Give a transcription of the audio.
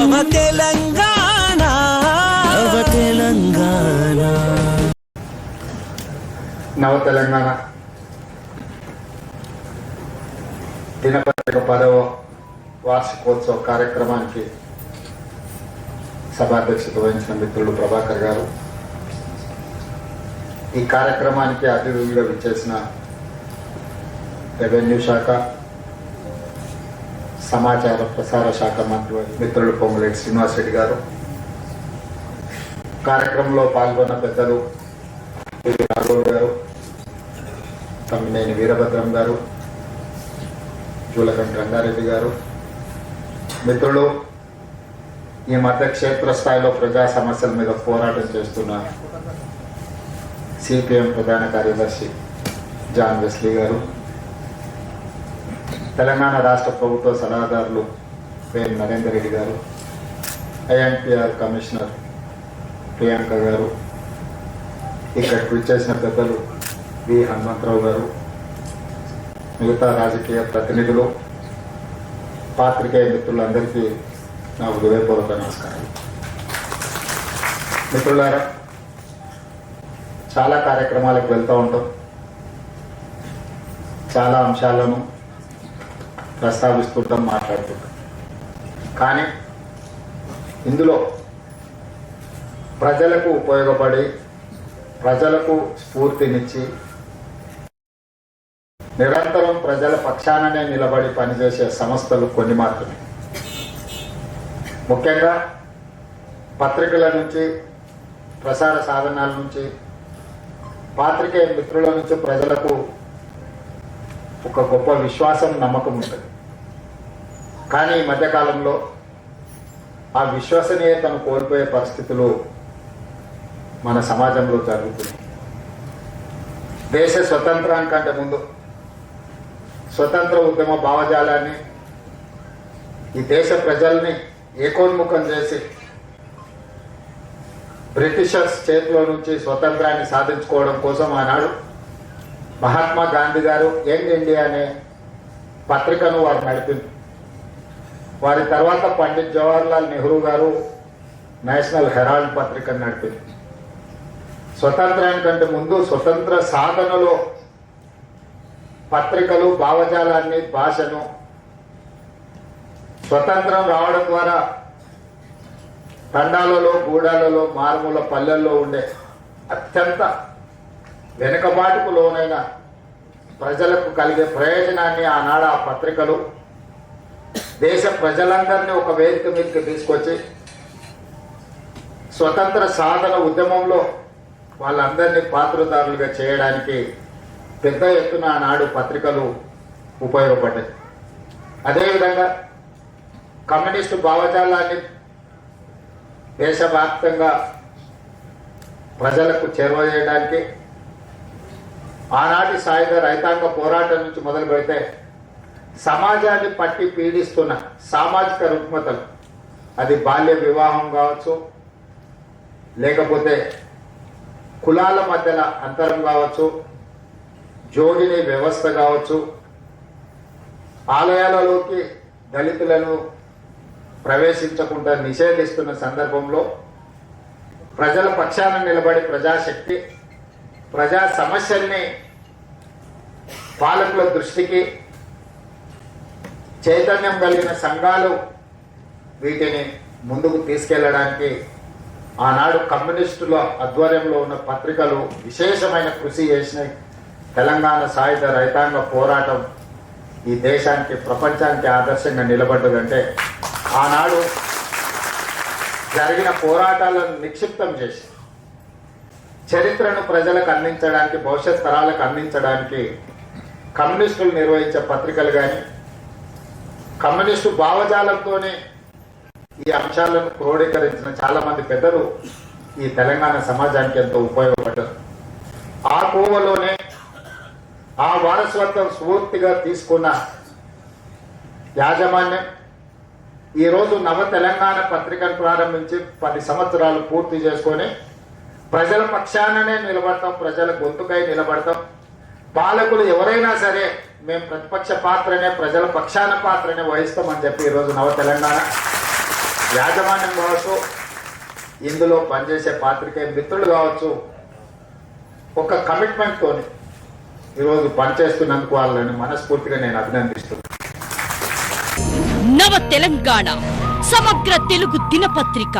నవ తెలంగాణ. నవ తెలంగాణ. నవ తెలంగాణ. దినపత్రిక పదవ వార్షికోత్సవ కార్యక్రమానికి సభాధ్యక్షత వహించిన మిత్రుడు ప్రభాకర్ గారు. ఈ కార్యక్రమానికి అతిథులుగా విచ్చేసిన రెవెన్యూ శాఖ సమాచార ప్రసార శాఖ మంత్రి మిత్రులు పొంగులేటి శ్రీనివాసరెడ్డి గారు. కార్యక్రమంలో పాల్గొన్న పెద్దలు రాఘవ్ గారు తమ్మినేని వీరభద్రం గారు జూలకంటి రంగారెడ్డి గారు. మిత్రులు ఈ మధ్య క్షేత్రస్థాయిలో ప్రజా సమస్యల మీద పోరాటం చేస్తున్న సిపిఎం ప్రధాన కార్యదర్శి జాన్ వెస్లీ గారు. తెలంగాణ రాష్ట్ర ప్రభుత్వ సలహాదారులు పేరు నరేందర్ రెడ్డి గారు ఐఎన్పిఆర్ కమిషనర్ ప్రియాంక గారు ఇక్కడ ట్వీట్ చేసిన పెద్దలు వి హనుమంతరావు గారు మిగతా రాజకీయ ప్రతినిధులు పాత్రికేయ మిత్రులందరికీ నా హృదయపూర్వక నమస్కారం మిత్రులారా చాలా కార్యక్రమాలకు వెళ్తూ ఉంటాం. చాలా అంశాలను ప్రస్తావిస్తుంటాం మాట్లాడుతుంటాం. కానీ ఇందులో ప్రజలకు ఉపయోగపడి ప్రజలకు స్ఫూర్తినిచ్చి నిరంతరం ప్రజల పక్షాననే నిలబడి పనిచేసే సంస్థలు కొన్ని మాత్రమే. ముఖ్యంగా పత్రికల నుంచి ప్రసార సాధనాల నుంచి పాత్రికేయ మిత్రుల నుంచి ప్రజలకు ఒక గొప్ప విశ్వాసం నమ్మకం ఉంటుంది. కానీ ఈ మధ్యకాలంలో ఆ విశ్వసనీయతను కోల్పోయే పరిస్థితులు మన సమాజంలో జరుగుతుంది దేశ స్వతంత్రానికంటే ముందు స్వతంత్ర ఉద్యమ భావజాలాన్ని ఈ దేశ ప్రజల్ని ఏకోన్ముఖం చేసి బ్రిటిషర్స్ చేతిలో నుంచి స్వతంత్రాన్ని సాధించుకోవడం కోసం ఆనాడు మహాత్మా గాంధీ గారు యంగ్ ఇండియా అనే పత్రికను వారు నడిపింది. వారి తర్వాత పండిత్ జవహర్లాల్ నెహ్రూ గారు నేషనల్ హెరాల్డ్ పత్రికను నడిపింది. స్వతంత్రానికంటే ముందు స్వతంత్ర సాధనలో పత్రికలు భావజాలాన్ని భాషను స్వతంత్రం రావడం ద్వారా తండాలలో గూడాలలో మారుమూల పల్లెల్లో ఉండే అత్యంత వెనుకబాటుకు లోనైన ప్రజలకు కలిగే ప్రయోజనాన్ని ఆనాడు ఆ పత్రికలు దేశ ప్రజలందరినీ ఒక వేదిక మీదకి తీసుకొచ్చి స్వతంత్ర సాధన ఉద్యమంలో వాళ్ళందరినీ పాత్రదారులుగా చేయడానికి పెద్ద ఎత్తున ఆనాడు పత్రికలు ఉపయోగపడ్డాయి. అదేవిధంగా కమ్యూనిస్టు భావజాలాన్ని దేశవ్యాప్తంగా ప్రజలకు చేరువ చేయడానికి ఆనాటి సాయుధ రైతాంగ పోరాటం నుంచి మొదలు పెడితే సమాజాన్ని పట్టి పీడిస్తున్న సామాజిక రుగ్మతలు అది బాల్య వివాహం కావచ్చు లేకపోతే కులాల మధ్యల అంతరం కావచ్చు జోడిని వ్యవస్థ కావచ్చు ఆలయాలలోకి దళితులను ప్రవేశించకుండా నిషేధిస్తున్న సందర్భంలో ప్రజల పక్షాన నిలబడి ప్రజాశక్తి ప్రజా సమస్యల్ని పాలకుల దృష్టికి చైతన్యం కలిగిన సంఘాలు వీటిని ముందుకు తీసుకెళ్ళడానికి ఆనాడు కమ్యూనిస్టుల ఆధ్వర్యంలో ఉన్న పత్రికలు విశేషమైన కృషి చేసినవి తెలంగాణ సాయుధ రైతాంగ పోరాటం ఈ దేశానికి ప్రపంచానికి ఆదర్శంగా నిలబడ్డదంటే ఆనాడు జరిగిన పోరాటాలను నిక్షిప్తం చేసి చరిత్రను ప్రజలకు అందించడానికి భవిష్యత్ తరాలకు అందించడానికి కమ్యూనిస్టులు నిర్వహించే పత్రికలు కానీ కమ్యూనిస్టు భావజాలంతోనే ఈ అంశాలను క్రోడీకరించిన చాలామంది పెద్దలు ఈ తెలంగాణ సమాజానికి ఎంతో ఉపయోగపడ్డారు. ఆ కోవలోనే ఆ వారసత్వం స్ఫూర్తిగా తీసుకున్న యాజమాన్యం ఈరోజు నవ తెలంగాణ పత్రికను ప్రారంభించి పది సంవత్సరాలు పూర్తి చేసుకొని ప్రజల పక్షాననే నిలబడతాం ప్రజల గొంతుకై నిలబడతాం. పాలకులు ఎవరైనా సరే మేము ప్రతిపక్ష పాత్రనే ప్రజల పక్షాన పాత్రనే వహిస్తామని చెప్పి ఈరోజు నవ తెలంగాణ యాజమాన్యం కావచ్చు ఇందులో పనిచేసే పాత్రికే మిత్రులు కావచ్చు ఒక కమిట్మెంట్తోని ఈరోజు పనిచేస్తున్నందుకు వాళ్ళని మనస్ఫూర్తిగా నేను అభినందిస్తున్నాను. నవ తెలంగాణ సమగ్ర తెలుగు దినపత్రిక.